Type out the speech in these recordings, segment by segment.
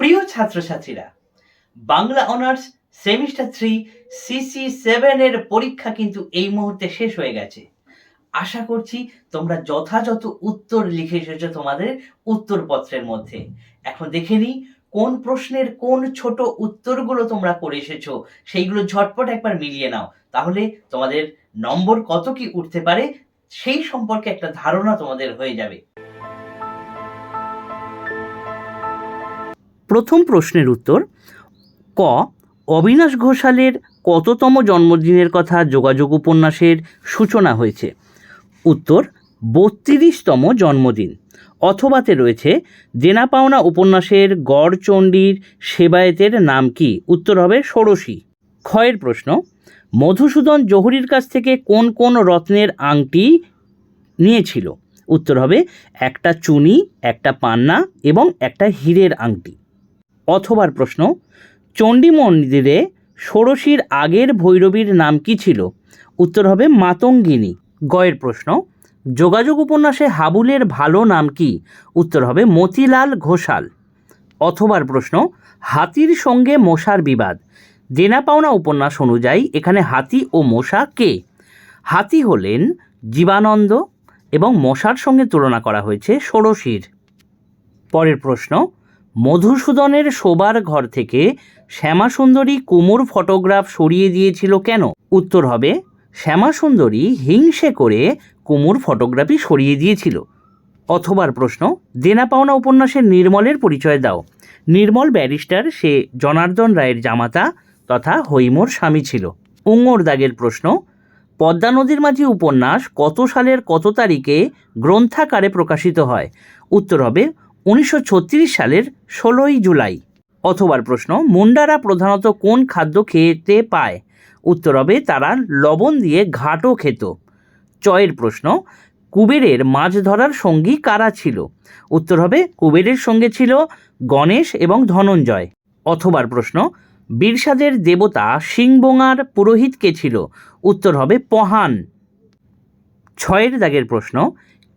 প্রিয় ছাত্রছাত্রীরা, Bangla honours semester three CC সেভেনের পরীক্ষা কিন্তু এই মুহূর্তে শেষ হয়ে গেছে। আশা করছি তোমরা যথাযথ উত্তর লিখে এসেছ তোমাদের উত্তরপত্রের মধ্যে। এখন দেখে নিই কোন প্রশ্নের কোন ছোট উত্তরগুলো তোমরা করে এসেছ, সেইগুলো ঝটপট একবার মিলিয়ে নাও। তাহলে তোমাদের নম্বর কত কি উঠতে পারে সেই সম্পর্কে একটা ধারণা তোমাদের হয়ে যাবে। প্রথম প্রশ্নের উত্তর, ক, অবিনাশ ঘোষালের কততম জন্মদিনের কথা যোগাযোগ উপন্যাসের সূচনা হয়েছে। উত্তর, বত্রিশতম জন্মদিন। অথবাতে রয়েছে দেনা পাওনা উপন্যাসের গড়চণ্ডীর সেবায়েতের নাম কি? উত্তর হবে ষোড়শী। ক্ষয়ের প্রশ্ন, মধুসূদন জহুরির কাছ থেকে কোন কোন রত্নের আংটি নিয়েছিল? উত্তর হবে, একটা চুনি, একটা পান্না এবং একটা হীরের আংটি। অথবার প্রশ্ন চণ্ডী মন্দিরে ষোড়শীর আগের ভৈরবীর নাম কি ছিল? উত্তর হবে মাতঙ্গিনী। গয়ের প্রশ্ন, যোগাযোগ উপন্যাসে হাবুলের ভালো নাম কি? উত্তর হবে মতিলাল ঘোষাল। অথবার প্রশ্ন, হাতির সঙ্গে মশার বিবাদ। দেনা পাওনা উপন্যাস অনুযায়ী এখানে হাতি ও মশা কে? হাতি হলেন জীবানন্দ এবং মশার সঙ্গে তুলনা করা হয়েছে ষোড়শীর। পরের প্রশ্ন মধুসূদনের শোবার ঘর থেকে শ্যামাসুন্দরী কুমোর ফটোগ্রাফ সরিয়ে দিয়েছিল কেন? উত্তর হবে, শ্যামাসুন্দরী হিংসে করে কুমুর ফটোগ্রাফি সরিয়ে দিয়েছিল। অথবার প্রশ্ন, দেনা পাওনা উপন্যাসের নির্মলের পরিচয় দাও। নির্মল ব্যারিস্টার, সে জনার্দন রায়ের জামাতা তথা হৈমোর স্বামী ছিল। উঙ্গর দাগের প্রশ্ন, পদ্মা নদীর মাঝি উপন্যাস কত সালের কত তারিখে গ্রন্থাকারে প্রকাশিত হয়? উত্তর হবে উনিশশো ছত্রিশ সালের ষোলোই জুলাই। অথবার প্রশ্ন, মুন্ডারা প্রধানত কোন খাদ্য খেতে পায়? উত্তর হবে, তারা লবণ দিয়ে ঘাটও খেত। চয়ের প্রশ্ন, কুবেরের মাছ ধরার সঙ্গী কারা ছিল? উত্তর হবে, কুবেরের সঙ্গে ছিল গণেশ এবং ধনঞ্জয়। অথবার প্রশ্ন, বীরসাদের দেবতা সিংবোঙার পুরোহিত কে ছিল? উত্তর হবে, পহান। ছয়ের দাগের প্রশ্ন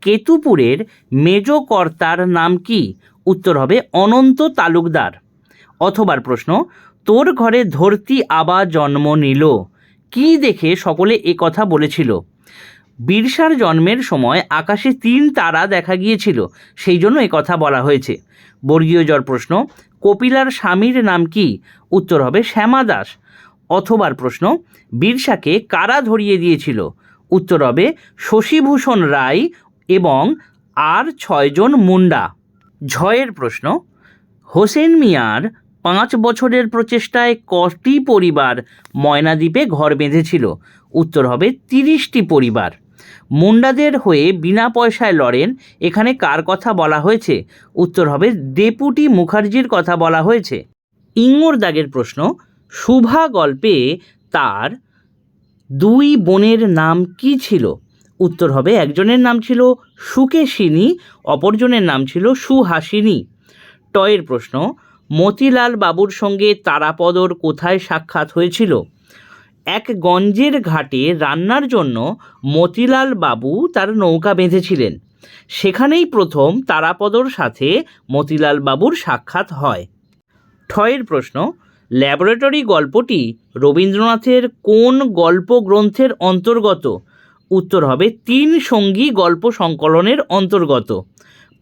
কেতুপুরের মেজ কর্তার নাম কি? উত্তর হবে অনন্ত তালুকদার। অথবার প্রশ্ন, তোর ঘরে ধরতি আবা জন্ম নিল। কি দেখে সকলে এ কথা বলেছিল? বীরসার জন্মের সময় আকাশে তিন তারা দেখা গিয়েছিল, সেই জন্য এ কথা বলা হয়েছে। বর্গীয় জ্বর প্রশ্ন, কপিলার স্বামীর নাম কি? উত্তর হবে শ্যামা দাস। অথবার প্রশ্ন, বীরসাকে কারা ধরিয়ে দিয়েছিল? উত্তর হবে শশীভূষণ রায় এবং আর ছয়জন মুন্ডা। ঝয়ের প্রশ্ন, হোসেন মিয়ার পাঁচ বছরের প্রচেষ্টায় কটি পরিবার ময়নাদ্বীপে ঘর বেঁধেছিল? উত্তর হবে তিরিশটি পরিবার। মুন্ডাদের হয়ে বিনা পয়সায় লড়েন, এখানে কার কথা বলা হয়েছে? উত্তর হবে ডেপুটি মুখার্জির কথা বলা হয়েছে। ইঙ্গর দাগের প্রশ্ন, শুভা গল্পে তার দুই বোনের নাম কি ছিল? উত্তর হবে, একজনের নাম ছিল সুকেশিনী, অপরজনের নাম ছিল সুহাসিনী। টয়ের প্রশ্ন, মতিলাল বাবুর সঙ্গে তারাপদর কোথায় সাক্ষাৎ হয়েছিল? এক গঞ্জের ঘাটে রান্নার জন্য মতিলাল বাবু তার নৌকা বেঁধেছিলেন। সেখানেই প্রথম তারাপদর সাথে মতিলাল বাবুর সাক্ষাৎ হয়। ঠয়ের প্রশ্ন, ল্যাবরেটরি গল্পটি রবীন্দ্রনাথের কোন গল্প গ্রন্থের অন্তর্গত? উত্তর হবে তিন সঙ্গী গল্প সংকলনের অন্তর্গত।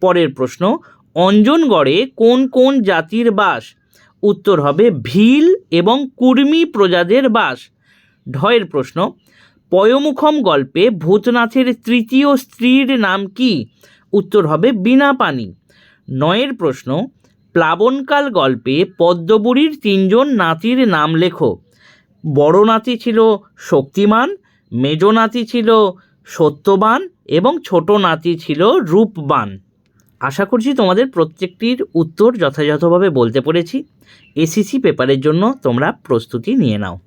পরের প্রশ্ন, অঞ্জনগড়ে কোন কোন জাতির বাস? উত্তর হবে ভিল এবং কুর্মি প্রজাদের বাস। ঢয়ের প্রশ্ন, পয়মুখম গল্পে ভূতনাথের তৃতীয় স্ত্রীর নাম কি? উত্তর হবে বিনা পানি নয়ের প্রশ্ন, প্লাবনকাল গল্পে পদ্মবুড়ির তিনজন নাতির নাম লেখো। বড় নাতি ছিল শক্তিমান মেজ নাতি ছিল সত্যবান এবং ছোট নাতি ছিল রূপবান। আশা করছি তোমাদের প্রত্যেকটির উত্তর যথাযথভাবে বলতে পেরেছি। এসিসি পেপারের জন্য তোমরা প্রস্তুতি নিয়ে নাও।